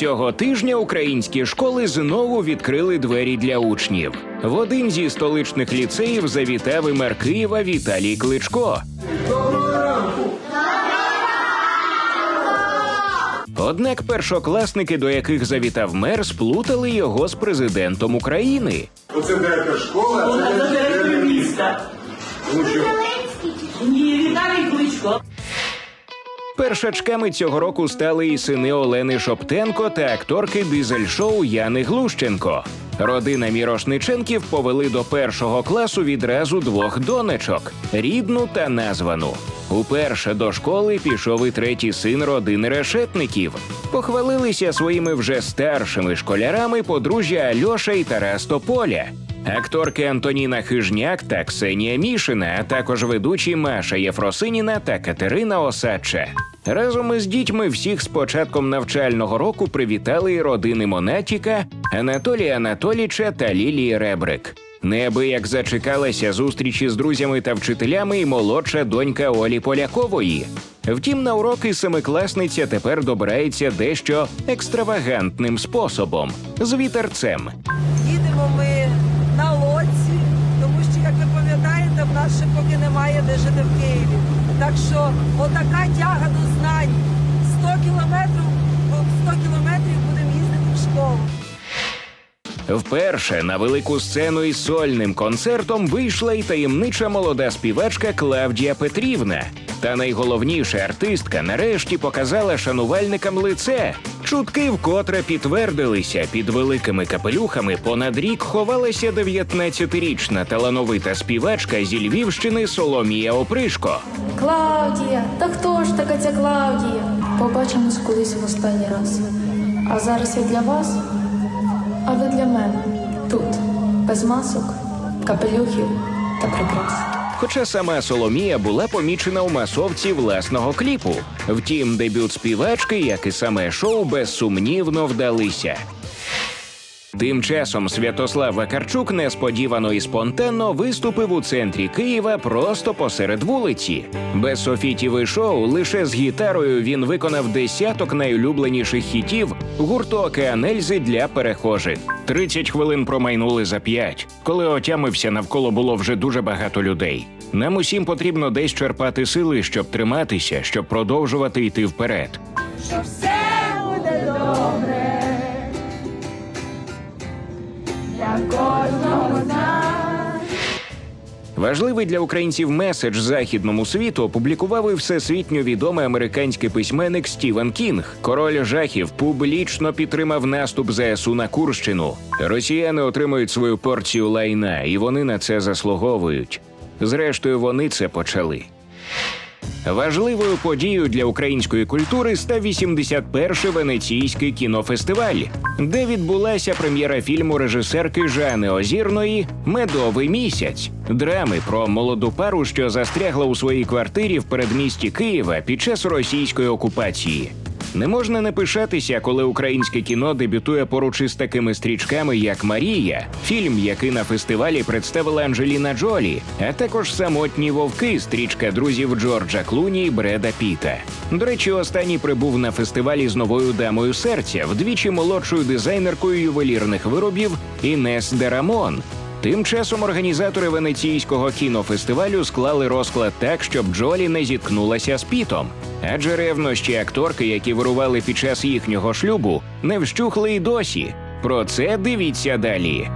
Цього тижня українські школи знову відкрили двері для учнів. В один зі столичних ліцеїв завітав і мер Києва Віталій Кличко. Однак першокласники, до яких завітав мер, сплутали його з президентом України. Оце директор школи, а це Це міста. Ні, Віталій Кличко. Першачками цього року стали і сини Олени Шоптенко та акторки дизель-шоу Яни Глущенко. Родина Мірошниченків повели до першого класу відразу двох донечок рідну та названу. Уперше до школи пішов і третій син родини решетників. Похвалилися своїми вже старшими школярами подружжя Альоша і Тарас Тополя. Акторки Антоніна Хижняк та Ксенія Мішина, а також ведучі Маша Єфросиніна та Катерина Осадча. Разом із дітьми всіх з початком навчального року привітали і родини Монатіка, Анатолія Анатоліча та Лілії Ребрик. Неабияк зачекалася зустрічі з друзями та вчителями і молодша донька Олі Полякової. Втім, на уроки семикласниця тепер добирається дещо екстравагантним способом з вітерцем. Їдемо ми на лодці, тому що, як ви пам'ятаєте, в нас ще немає де жити в Києві. Так що отака тяга до знань. 100 кілометрів, о, 100 кілометрів будемо їздити в школу. Вперше на велику сцену із сольним концертом вийшла й таємнича молода співачка Клавдія Петрівна. Та найголовніше артистка нарешті показала шанувальникам лице. Чутки вкотре підтвердилися під великими капелюхами. Понад рік ховалася 19-річна талановита співачка зі Львівщини Соломія Опришко. Клавдія, та хто ж така ця Клавдія? Побачимось колись в останній раз. А зараз я для вас, а ви для мене тут, без масок, капелюхів та прикрас. Хоча сама Соломія була помічена у масовці власного кліпу. Втім, дебют співачки, як і саме шоу, безсумнівно вдалися. Тим часом Святослав Вакарчук несподівано і спонтанно виступив у центрі Києва просто посеред вулиці. Без софітів і шоу лише з гітарою він виконав десяток найулюбленіших хітів гурту Океанельзи для перехожих. 30 хвилин промайнули за п'ять. Коли отямився, навколо було вже дуже багато людей. Нам усім потрібно десь черпати сили, щоб триматися, щоб продовжувати йти вперед. Важливий для українців меседж західному світу опублікував і всесвітньо відомий американський письменник Стівен Кінг. Король жахів публічно підтримав наступ ЗСУ на Курщину. Росіяни отримують свою порцію лайна, і вони на це заслуговують. Зрештою, вони це почали. Важливою подією для української культури став 81-й венеційський кінофестиваль, де відбулася прем'єра фільму режисерки Жани Озірної Медовий місяць драми про молоду пару, що застрягла у своїй квартирі в передмісті Києва під час російської окупації. Не можна не пишатися, коли українське кіно дебютує поруч із такими стрічками, як Марія, фільм, який на фестивалі представила Анджеліна Джолі, а також самотні вовки, стрічка друзів Джорджа Клуні і Бреда Піта. До речі, останній прибув на фестивалі з новою дамою серця, вдвічі молодшою дизайнеркою ювелірних виробів Інес Дерамон. Тим часом організатори венеційського кінофестивалю склали розклад так, щоб Джолі не зіткнулася з пітом. Адже ревнощі акторки, які вирували під час їхнього шлюбу, не вщухли й досі. Про це дивіться далі.